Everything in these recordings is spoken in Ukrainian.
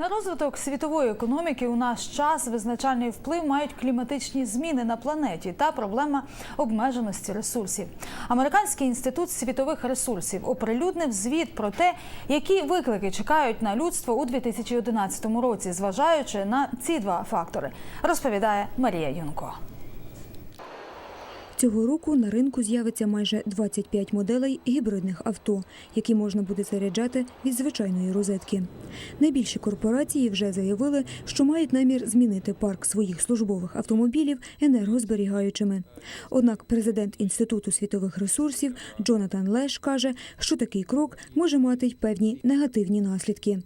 На розвиток світової економіки у наш час визначальний вплив мають кліматичні зміни на планеті та проблема обмеженості ресурсів. Американський інститут світових ресурсів оприлюднив звіт про те, які виклики чекають на людство у 2011 році, зважаючи на ці два фактори, розповідає Марія Юнко. Цього року на ринку з'явиться майже 25 моделей гібридних авто, які можна буде заряджати від звичайної розетки. Найбільші корпорації вже заявили, що мають намір змінити парк своїх службових автомобілів енергозберігаючими. Однак президент Інституту світових ресурсів Джонатан Леш каже, що такий крок може мати й певні негативні наслідки.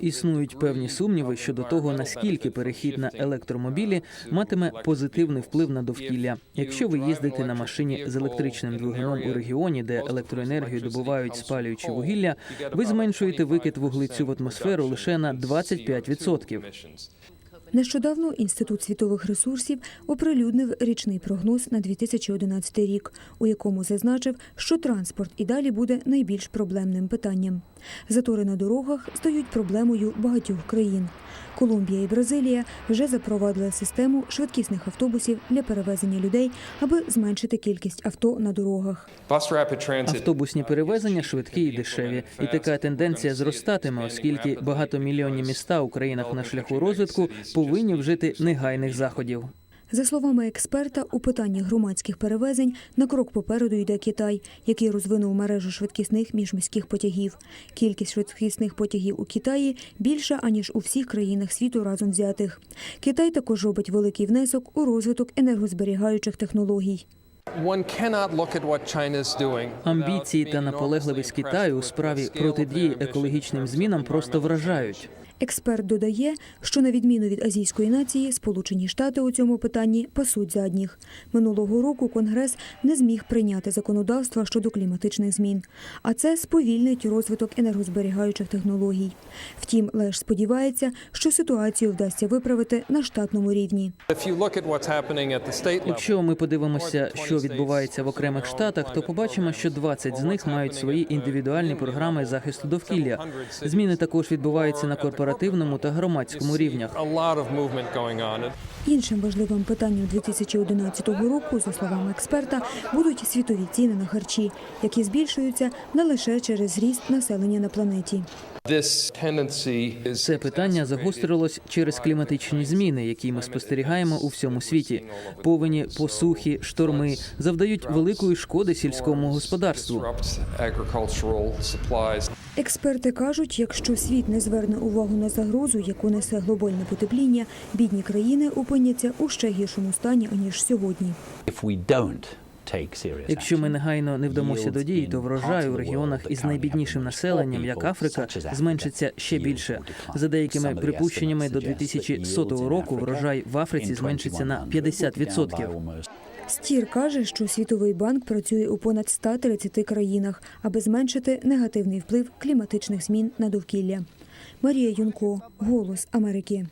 Існують певні сумніви щодо того, наскільки перехід на електромобілі матиме позитивний вплив на довкілля. Якщо ви їздите на машині з електричним двигуном у регіоні, де електроенергію добувають спалюючи вугілля, ви зменшуєте викид вуглецю в атмосферу лише на 25%. Нещодавно Інститут світових ресурсів оприлюднив річний прогноз на 2011 рік, у якому зазначив, що транспорт і далі буде найбільш проблемним питанням. Затори на дорогах стають проблемою багатьох країн. Колумбія і Бразилія вже запровадили систему швидкісних автобусів для перевезення людей, аби зменшити кількість авто на дорогах. Автобусні перевезення швидкі і дешеві, і така тенденція зростатиме, оскільки багатомільйонні міста у країнах на шляху розвитку повинні вжити негайних заходів. За словами експерта, у питанні громадських перевезень на крок попереду йде Китай, який розвинув мережу швидкісних міжміських потягів. Кількість швидкісних потягів у Китаї більша аніж у всіх країнах світу разом взятих. Китай також робить великий внесок у розвиток енергозберігаючих технологій. Амбіції та наполегливість Китаю у справі протидії екологічним змінам просто вражають. Експерт додає, що на відміну від азійської нації, Сполучені Штати у цьому питанні пасуть задніх. Минулого року Конгрес не зміг прийняти законодавства щодо кліматичних змін, а це сповільнить розвиток енергозберігаючих технологій. Втім, Леш сподівається, що ситуацію вдасться виправити на штатному рівні. Якщо ми подивимося, що відбувається в окремих штатах, то побачимо, що 20 з них мають свої індивідуальні програми захисту довкілля. Зміни також відбуваються на корпоративному та громадському рівнях. Іншим важливим питанням 2011 року, за словами експерта, будуть світові ціни на харчі, які збільшуються не лише через зріст населення на планеті. Це питання загострилось через кліматичні зміни, які ми спостерігаємо у всьому світі. Повені, посухи, шторми завдають великої шкоди сільському господарству. Експерти кажуть, якщо світ не зверне увагу на загрозу, яку несе глобальне потепління, бідні країни опиняться у ще гіршому стані аніж сьогодні. Якщо ми негайно не вдамося до дій, то врожай у регіонах із найбіднішим населенням, як Африка, зменшиться ще більше. За деякими припущеннями, до 2100 року врожай в Африці зменшиться на 50%. Стір каже, що Світовий банк працює у понад 130 країнах, аби зменшити негативний вплив кліматичних змін на довкілля. Марія Юнко, Голос Америки.